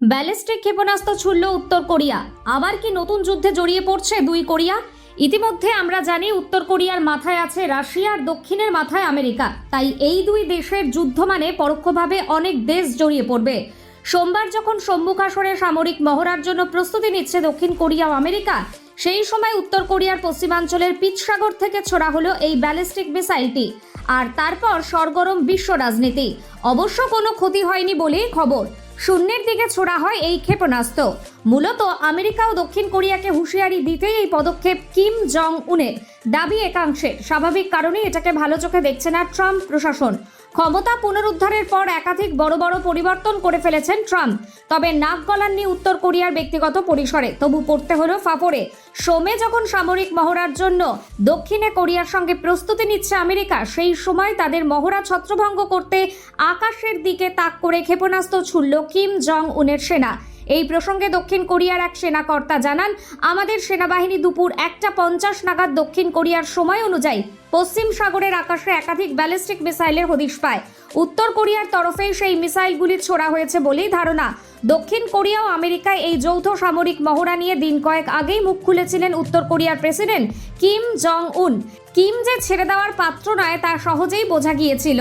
Ballistic ক্ষেপণাস্ত্র ছুড়ল উত্তর Korea. আবার কি নতুন যুদ্ধে জড়িয়ে পড়ছে দুই কোরিয়া? ইতিমধ্যে আমরা জানি উত্তর কোরিয়ার মাথায় আছে রাশিয়া আর দক্ষিণের মাথায় আমেরিকা। তাই এই দুই দেশের যুদ্ধ মানে পরোক্ষভাবে অনেক দেশ জড়িয়ে পড়বে। সোমবার যখন সম্মুখাসরে সামরিক মহড়ার জন্য প্রস্তুতি নিচ্ছে দক্ষিণ কোরিয়া ও আমেরিকা, সেই সময় উত্তর কোরিয়ার পশ্চিমাঞ্চলের পিচসাগর থেকে ছোড়া হলো এই ব্যালিস্টিক মিসাইলটি। আর তারপর সরগরম বিশ্ব রাজনীতি। অবশ্য কোনো ক্ষতি হয়নি বলেই খবর। শূন্যের দিকে ছোড়া হয় এই ক্ষেপণাস্ত্র। মূলত আমেরিকা ও দক্ষিণ কোরিয়াকে হুঁশিয়ারি দিতেই এই পদক্ষেপ কিম জং উনের দাবি একাংশে। স্বাভাবিক কারণে এটাকে ভালো চোখে দেখছে না ট্রাম্প প্রশাসন। ক্ষমতা পুনরুদ্ধারের পর একাধিক বড় বড় পরিবর্তন করে ফেলেছেন ট্রাম্প। তবে নাক গলাননি উত্তর কোরিয়ার ব্যক্তিগত পরিসরে। তবু পড়তে হলো ফাফরে সোমে যখন সামরিক মহড়ার জন্য দক্ষিণে কোরিয়ার সঙ্গে প্রস্তুতি নিচ্ছে আমেরিকা, সেই সময় তাদের মহড়া ছত্রভঙ্গ করতে আকাশের দিকে তাক করে ক্ষেপণাস্ত্র ছুড়ল কিম জং উনের সেনা। এই প্রসঙ্গে দক্ষিণ কোরিয়ার এক সেনাকর্তা জানান, আমাদের সেনাবাহিনী দুপুর একটা পঞ্চাশ নাগাদ দক্ষিণ কোরিয়ার সময় অনুযায়ী পশ্চিম সাগরের আকাশে একাধিক ব্যালিস্টিক মিসাইলের হদিশ পায়। উত্তর কোরিয়ার তরফেই সেই মিসাইলগুলি ছোড়া হয়েছে বলেই ধারণা। দক্ষিণ কোরিয়া ও আমেরিকায় এই যৌথ সামরিক মহড়া নিয়ে দিন কয়েক আগেই মুখ খুলেছিলেন উত্তর কোরিয়ার প্রেসিডেন্ট কিম জং উন। কিম যে ছেড়ে দেওয়ার পাত্র নয় তা সহজেই বোঝা গিয়েছিল।